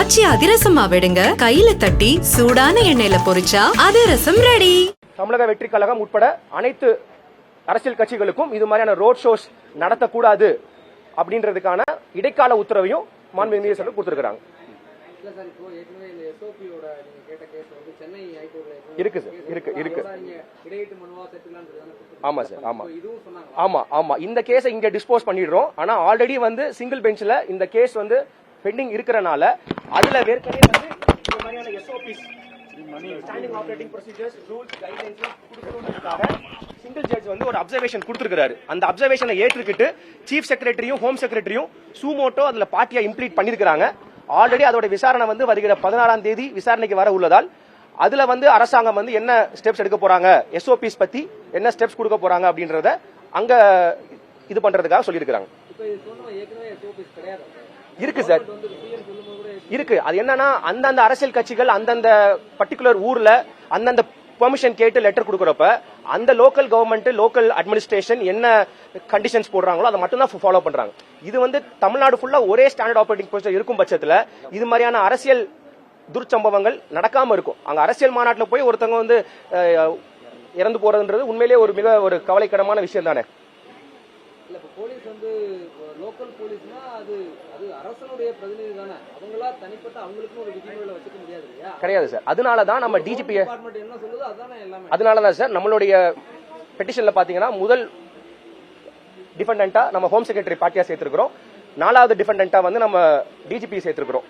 காய்ச்சி அதிரசமா விடுங்க. கையில தட்டி சூடான எண்ணெயில பொரிச்சா அதிரசம் ரெடி தமிழக வெற்றி கழகம் உட்பட அனைத்து அரசியல் கட்சிகளுக்கும் இது மாதிரியான ரோட் ஷோஸ் நடத்தக்கூடாது அப்படின்றதுக்கான இடைக்கால உத்தரவையும் மாண்பு நீதிசர்கள் கொடுத்துருக்காங்க சார் இருக்கு சார், இருக்கு, இருக்கு. ஆமா சார் ஆமா. ஆமா ஆமா. இந்த கேஸை இங்க டிஸ்போஸ் பண்ணிடுறோம். ஆனா ஆல்ரெடி வந்து சிங்கிள் பெஞ்ச்ல இந்த கேஸ் வந்து பெண்டிங் இருக்கிறனால அதுல ஏற்கனவே வந்து இந்த மாதிரியான SOPs standing operating procedures rules guidelines கொடுக்கணுன்றதுக்காக single judge வந்து ஒரு அப்சர்வேஷன் கொடுத்துருக்காரு அந்த அப்சர்வேஷனை ஏற்றுக்கிட்டு சீஃப் செக்ரட்டரியும் ஹோம் செக்ரட்டரியும் சூமோட்டோ அதுல பார்ட்டியா இம்ப்ளீட் பண்ணிருக்காங்க ஆல்ரெடி அதோட விசாரணை வந்து வருகிற பதினாறாம் தேதி விசாரணைக்கு வர உள்ளதால் அதுல வந்து அரசாங்கம் வந்து என்ன ஸ்டெப்ஸ் எடுக்க போறாங்க எஸ்ஓபிஸ் பத்தி என்ன ஸ்டெப்ஸ் கொடுக்க போறாங்க அப்படின்றத அங்க இது பண்றதுக்காக சொல்லியிருக்காங்க இருக்கு சார். இருக்கு. அது என்னன்னா அந்தந்த அரசியல் கட்சிகள் அந்தந்த பர்டிகுலர் ஊர்ல அந்தந்த பெர்மிஷன் கேட்டு லெட்டர் கொடுக்கறப்ப அந்த லோக்கல் கவர்மெண்ட் லோக்கல் அட்மினிஸ்ட்ரேஷன் என்ன கண்டிஷன்ஸ் போடுறாங்களோ அதை மட்டும் தான் ஃபாலோ பண்றாங்க. இது வந்து தமிழ்நாடு ஃபுல்லா ஒரே ஸ்டாண்டர்ட் ஆபரேட்டிங் ப்ரொசீஜர் இருக்கும் பட்சத்துல இது மாதிரியான அரசியல் துர்ச்சம்பவங்கள் நடக்காம இருக்கும். அங்க அரசியல் மாநாட்டுல போய் ஒருத்தவங்க வந்து இறந்து போறதுன்றது உண்மையிலேயே ஒரு மிக ஒரு கவலைக்கிடமான விஷயம் தானே இல்ல இப்போ போலீஸ் வந்து லோக்கல் போலீஸ்னா அது அது அரசனுடைய பிரதிநிதி தானே. அவங்களா தனிப்பட்ட அவங்களுக்குன்னு ஒரு விதிமுறைகளை வச்சுக்க முடியாது இல்லையா? கிடையாது சார் அதனால தான் நம்ம டிஜிபி டிபார்ட்மெண்ட் என்ன சொல்லுதோ அதானே எல்லாமே. அதனால தான் சார் நம்மளுடைய பெட்டிஷன்ல பாத்தீங்கன்னா முதல் டிஃபெண்டா நம்ம ஹோம் செக்ரட்டரி பார்ட்டியா சேர்த்திருக்கிறோம். நாலாவது டிஃபெண்டா வந்து நம்ம டிஜிபி சேர்த்திருக்கிறோம்.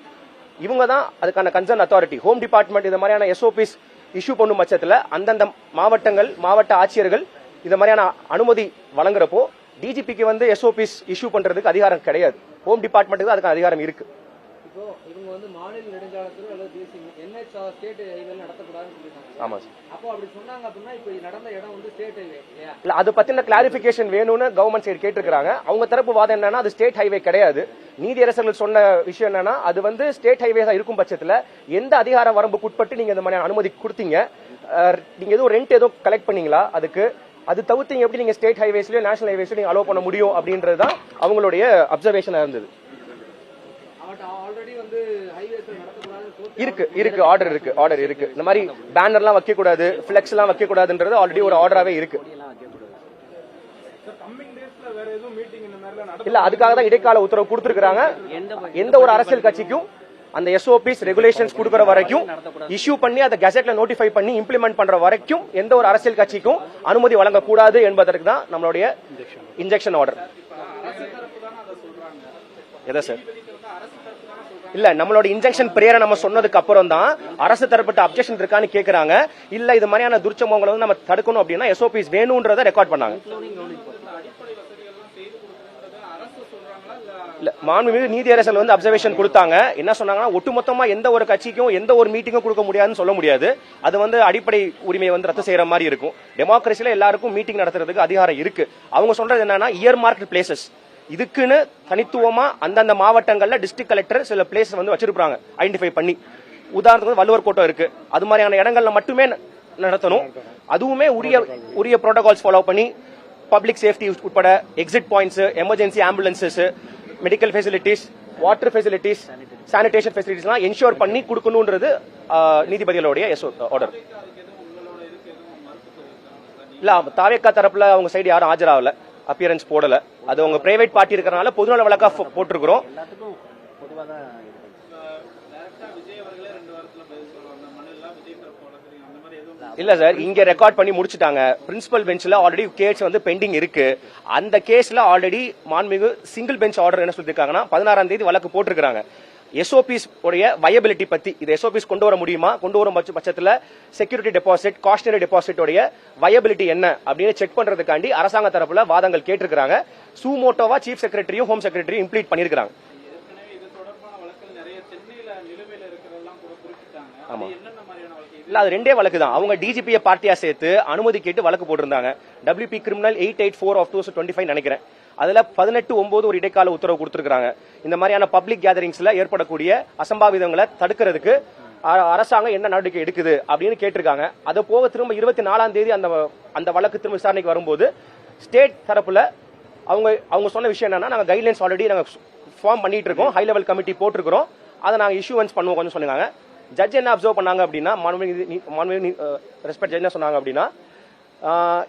இவங்க தான் அதுக்கான கன்சர்ன் அத்தாரிட்டி ஹோம் டிபார்ட்மெண்ட் இந்த மாதிரியான எஸ்ஓபிஸ் இஷ்யூ பண்ணும் பட்சத்துல அந்தந்த மாவட்டங்கள் மாவட்ட ஆட்சியர்கள் இந்த மாதிரியான அனுமதி வழங்குறப்போ டிஜிபிக்கு வந்து எஸ்ஓபிஸ் இஷ்யூ பண்றதுக்கு அதிகாரம் கிடையாது. ஹோம் டிபார்ட்மெண்ட்டுக்கு அதுக்கு அதிகாரம் இருக்கு. இவங்க வந்து மாநில நெடுஞ்சாலைத்துறை அல்லது தேசிய என்ஹெச் ஸ்டேட் ஹைவே நடத்தக்கூடாதுன்னு சொல்லியிருக்காங்க. ஆமா சார் அப்போ அப்படி சொன்னாங்க அப்படின்னா இப்போ நடந்த இடம் வந்து ஸ்டேட் ஹைவே இல்லையா? இல்ல அது பத்தின கிளாரிபிகேஷன் வேணும்னு கவர்மெண்ட் சைடு கேட்டிருக்காங்க அவங்க தரப்பு வாதம் என்னன்னா அது ஸ்டேட் ஹைவே கிடையாது. நீதியரசர்கள் சொன்ன விஷயம் என்னன்னா அது வந்து ஸ்டேட் ஹைவே இருக்கும் பட்சத்துல எந்த அதிகார வரம்புக்கு உட்பட்டு நீங்க இந்த மாதிரி அனுமதி கொடுத்தீங்க. நீங்க எதுவும் ரெண்ட் எதுவும் கலெக்ட் பண்ணீங்களா அதுக்கு? அது தவிர்த்து எப்படி நீங்க ஸ்டேட் ஹைவேஸ்லயோ நேஷனல் ஹைவேஸ்லயோ நீங்க அலோவ் பண்ண முடியும் அப்படின்றது தான் அவங்களுடைய அப்சர்வேஷனா இருந்தது. இருக்கு இருக்கு ஆர்டர் இருக்கு ஆர்டர் இருக்கு. இந்த மாதிரி பேனர்லாம் வைக்க கூடாது பிளெக்ஸ் எல்லாம் வைக்க கூடாதுன்றது ஆல்ரெடி ஒரு ஆர்டராவே இருக்கு. இல்ல அதுக்காக தான் இடைக்கால உத்தரவு கொடுத்திருக்காங்க எந்த ஒரு அரசியல் கட்சிக்கும் அந்த எஸ்ஓபிஸ் ரெகுலேஷன்ஸ் கொடுக்குற வரைக்கும் இஷ்யூ பண்ணி அதை கெசட்ல நோட்டிஃபை பண்ணி இம்ப்ளிமெண்ட் பண்ற வரைக்கும் எந்த ஒரு அரசியல் கட்சிக்கும் அனுமதி வழங்கக்கூடாது என்பதற்கு தான் நம்மளுடைய இன்ஜெக்ஷன் ஆர்டர் எதை சார்? இல்ல நம்மளோட இன்ஜெக்ஷன் பிரேயரை நம்ம சொன்னதுக்கு அப்புறம் தான் அரசு தரப்பட்ட அப்ஜெக்ஷன் இருக்கான்னு கேக்குறாங்க. இல்ல இது மாதிரியான துர்ச்சம்பவங்களை வந்து நம்ம தடுக்கணும் அப்படின்னா எஸ்ஓபிஸ் வேணும்ன்றத ரெக்கார்ட் பண்ணாங்க. மாண்புமிகு நீதியரசர் வந்து அப்சர்வேஷன் கொடுத்தாங்க. என்ன சொன்னாங்கன்னா ஒட்டுமொத்தமா எந்த ஒரு கட்சிக்கும் எந்த ஒரு மீட்டிங்கும் கொடுக்க முடியாதுன்னு சொல்ல முடியாது. அது வந்து அடிப்படை உரிமையை வந்து ரத்து செய்யற மாதிரி இருக்கும். டெமோக்ரஸில எல்லாருக்கும் மீட்டிங் நடத்துறதுக்கு அதிகாரம் இருக்கு. அவங்க சொல்றது என்னன்னா இயர் மார்க்கெட் பிளேசஸ் இதுக்குன்னு தனித்துவமா அந்தந்த மாவட்டங்கள்ல டிஸ்ட்ரிக்ட் கலெக்டர் சில பிளேஸ் வந்து வச்சிருப்பாங்க ஐடென்டிஃபை பண்ணி. உதாரணத்துக்கு வந்து வள்ளுவர் கோட்டம் இருக்கு. அது மாதிரியான இடங்கள்ல மட்டுமே நடத்தணும். அதுவுமே உரிய உரிய ப்ரோட்டோகால்ஸ் ஃபாலோ பண்ணி பப்ளிக் சேஃப்டி உட்பட exit points emergency ambulances medical facilities water facilities sanitation ஃபெசிலிட்டிஸ்லாம் என்ஷூர் பண்ணி கொடுக்கணுன்றது நீதிபதிகளுடைய எஸ் ஆர்டர் இல்ல தாவேக்கா தரப்புல அவங்க சைடு யாரும் ஆஜராகல. அப்பியரன்ஸ் போடல. அது அவங்க பிரைவேட் பார்ட்டி இருக்கறனால பொதுநல வழக்கா ஃபோ- போட்டிருக்கிறோம் இல்ல சார் இங்க ரெக்கார்ட் பண்ணி முடிச்சிட்டாங்க. பிரின்சிபல் பெஞ்ச்ல ஆல்ரெடி கேஸ் வந்து பெண்டிங் இருக்கு. அந்த கேஸ்ல ஆல்ரெடி மாண்புமிகு சிங்கிள் பெஞ்ச் ஆர்டர் என்ன சொல்லிருக்காங்கன்னா பதினாறாம் தேதி வழக்கு போட்டிருக்காங்க எஸ்ஓபிஸ் உடைய வயபிலிட்டி பத்தி இது எஸ்ஓபிஸ் கொண்டு வர முடியுமா? கொண்டு வரும் பட்ச- பட்சத்துல செக்யூரிட்டி டெபாசிட் காஸ்டனரி டெபாசிட் உடைய வயபிலிட்டி என்ன அப்படின்னு செக் பண்றதுக்காண்டி அரசாங்க தரப்புல வாதங்கள் கேட்டிருக்காங்க சூமோட்டோவா சீஃப் செக்ரட்டரியும் ஹோம் செக்ரட்டரியும் இம்ப்ளீட் பண்ணிருக்காங்க ஆமா. இல்ல அது ரெண்டே வழக்கு தான் அவங்க டிஜிபியை பார்ட்டியா சேர்த்து அனுமதி கேட்டு வழக்கு போட்டிருந்தாங்க. WP criminal eight eight four of two twenty five நினைக்கிறேன். அதுல பதினெட்டு ஒன்பது ஒரு இடைக்கால உத்தரவு கொடுத்துருக்காங்க இந்த மாதிரியான பப்ளிக் கேதரிங்ஸ்ல ஏற்படக்கூடிய அசம்பாவிதங்களை தடுக்கிறதுக்கு அரசாங்கம் என்ன நடவடிக்கை எடுக்குது அப்படின்னு கேட்டிருக்காங்க. அதை போக திரும்ப இருபத்தி நாலாம் தேதி அந்த அந்த வழக்கு திரும்ப விசாரணைக்கு வரும்போது ஸ்டேட் தரப்புல அவங்க அவங்க சொன்ன விஷயம் என்னன்னா நாங்க கைட்லைன்ஸ் ஆல்ரெடி நாங்க ஃபார்ம் பண்ணிட்டு இருக்கோம். ஹை லெவல் கமிட்டி போட்டிருக்கிறோம். அதை நாங்கள் இஷ்யூவன்ஸ் பண்ணுவோம் கொஞ்சம் சொன்னாங்க. ஜட்ஜ் என்ன அப்சர்வ் பண்ணாங்க அப்படின்னா மாண்புமிகு ரெஸ்பெக்ட் ஜட்ஜ் என்ன சொன்னாங்க அப்படின்னா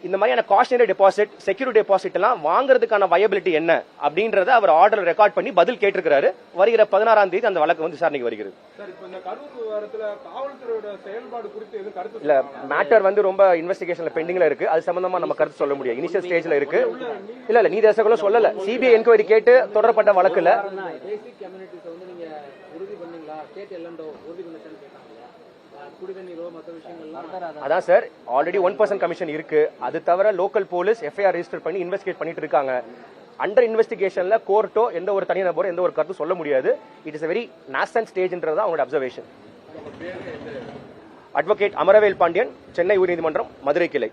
இந்த மாதிரியான காஸ்டினரி டெபாசிட் செக்யூரிட்டி டெபாசிட் எல்லாம் வாங்குறதுக்கான வயபிலிட்டி என்ன அப்படின்றத அவர் ஆர்டர் ரெக்கார்ட் பண்ணி பதில் கேட்டிருக்கிறாரு. வருகிற பதினாறாம் தேதி அந்த வழக்கு வந்து விசாரணைக்கு வருகிறது. இல்ல மேட்டர் வந்து ரொம்ப இன்வெஸ்டிகேஷன்ல பெண்டிங்ல இருக்கு. அது சம்பந்தமா நம்ம கருத்து சொல்ல முடியாது. இனிஷியல் ஸ்டேஜ்ல இருக்கு. இல்ல இல்ல நீதரசர்களும் சொல்லல. சிபிஐ என்கொயரி கேட்டு தொடரப்பட்ட வழக்குல பேசிக் கம்யூனிட்டிஸ் வந்து நீங்க உறுதி ஸ்டேட் எல்லண்டோ உறுதி கேட்டாங்க அதான் sir already one percent commission இருக்கு. அது தவிர லோக்கல் போலீஸ் எஃப்ஐஆர் ரெஜிஸ்டர் பண்ணி இன்வெஸ்டிகேட் பண்ணிட்டு இருக்காங்க. அண்டர் இன்வெஸ்டிகேஷன்ல கோர்ட்டோ எந்த ஒரு தனிநபரோ எந்த ஒரு கருத்தும் சொல்ல முடியாது. இட் இஸ் வெரி நாஸ்டன் ஸ்டேஜ்ன்றது அவங்களோட அப்சர்வேஷன் அட்வொகேட் அமரவேல் பாண்டியன் சென்னை உயர்நீதிமன்றம் மதுரை கிளை.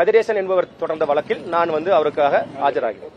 கதிரேசன் என்பவர் தொடர்ந்த வழக்கில் நான் வந்து அவருக்காக ஆஜராகிறேன்.